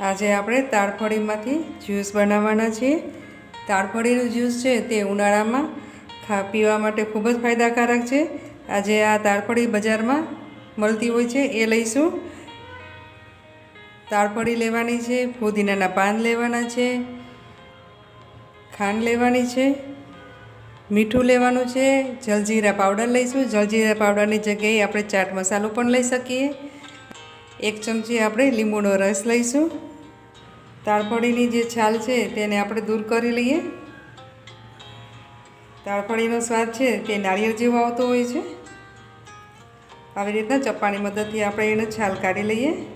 આજે આપણે તાળફળીમાંથી જ્યુસ બનાવવાના છીએ. તાળફળીનું જ્યુસ છે તે ઉનાળામાં ખા, પીવા માટે ખૂબ જ ફાયદાકારક છે. આજે આ તાળફળી બજારમાં મળતી હોય છે, એ લઈશું. તાળફળી લેવાની છે, ફુદીનાના પાન લેવાના છે, ખાંડ લેવાની છે, મીઠું લેવાનું છે, જલજીરા પાવડર લઈશું. જલજીરા પાવડરની જગ્યાએ આપણે ચાટ મસાલો પણ લઈ શકીએ. એક ચમચી આપણે લીંબુનો રસ લઈશું. તાળફળીની જે છાલ છે તેને આપણે દૂર કરી લઈએ. તાળફળીનો સ્વાદ છે તે નાળિયેર જેવો આવતો હોય છે. આવી રીતના ચપ્પાની મદદથી આપણે એને છાલ કાઢી લઈએ.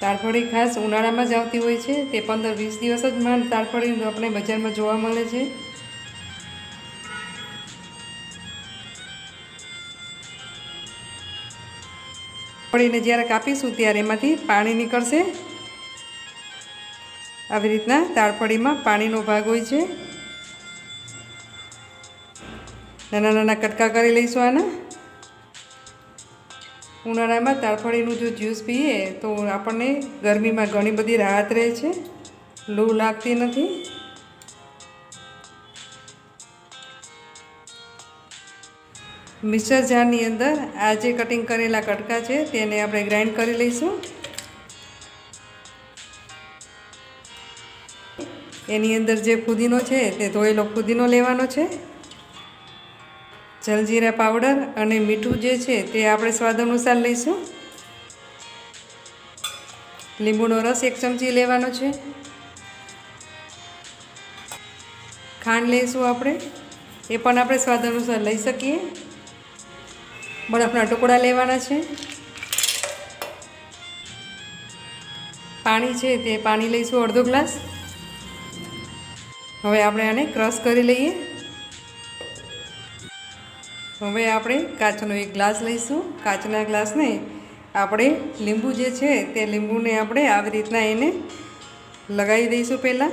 તાળફળી ખાસ ઉનાળામાં જ આવતી હોય છે. તે પંદર વીસ દિવસ જ માંડ તાડફળી આપણે બજારમાં જોવા મળે છે. ફળીને જ્યારે કાપીશું ત્યારે એમાંથી પાણી નીકળશે. આવી રીતના તાળફળીમાં પાણીનો ભાગ હોય છે. નાના નાના કટકા કરી લઈશું આના. ઉનાળામાં તાળફળીનું જો જ્યુસ પીએ તો આપણને ગરમીમાં ઘણી બધી રાહત રહે છે. લૂ લાગતી નથી. મિક્સર જારની અંદર આ જે કટિંગ કરેલા કટકા છે તેને આપણે ગ્રાઇન્ડ કરી લઈશું. એની અંદર જે ફુદીનો છે તે ધોયેલો ફુદીનો લેવાનો છે. જલજીરા પાવડર અને મીઠું જે છે તે આપણે સ્વાદ અનુસાર લઈશું. લીંબુનો રસ એક ચમચી લેવાનો છે. ખાંડ લઈશું આપણે. એ પણ આપણે સ્વાદ અનુસાર લઈ શકીએ. બરફના ટુકડા લેવાના છે. પાણી છે તે પાણી લઈશું અડધો ગ્લાસ. હવે આપણે આને ક્રશ કરી લઈએ. હવે આપણે કાચનો એક ગ્લાસ લઈશું. કાચના ગ્લાસને આપણે લીંબુ જે છે તે લીંબુને આપણે આવી રીતના એને લગાવી દઈશું પહેલાં.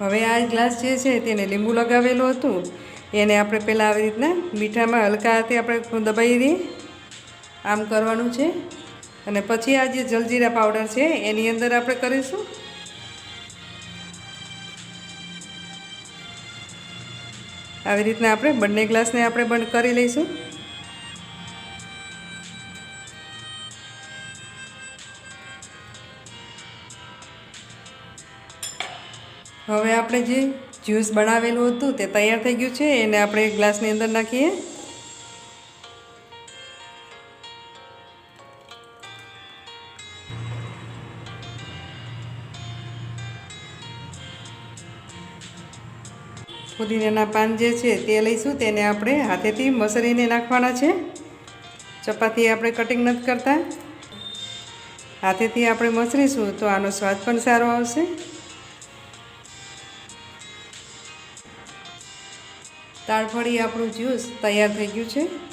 હવે આ ગ્લાસ જે છે તેને લીંબુ લગાવેલું હતું. એને આપણે પહેલાં આવી રીતના મીઠામાં હલકા હાથે આપણે દબાવી દઈએ. આમ કરવાનું છે. અને પછી આ જે જલજીરા પાવડર છે, એની અંદર આપણે કરીશું. આવી રીતના આપણે બંને ગ્લાસને આપણે બંધ કરી લઈશું. હવે આપણે જે જ્યુસ બનાવેલું હતું તે તૈયાર થઈ ગયું છે, એને આપણે ગ્લાસની અંદર નાખીએ. ફુદીનાના પાન જે છે તે લઈશું, તેને આપણે હાથેથી મસરીને નાખવાના છે. ચપાતી આપણે કટિંગ નથી કરતા. હાથેથી આપણે મસરીશું તો આનો સ્વાદ પણ સારો આવશે. તાળફળી આપણું જ્યુસ તૈયાર થઈ ગયું છે.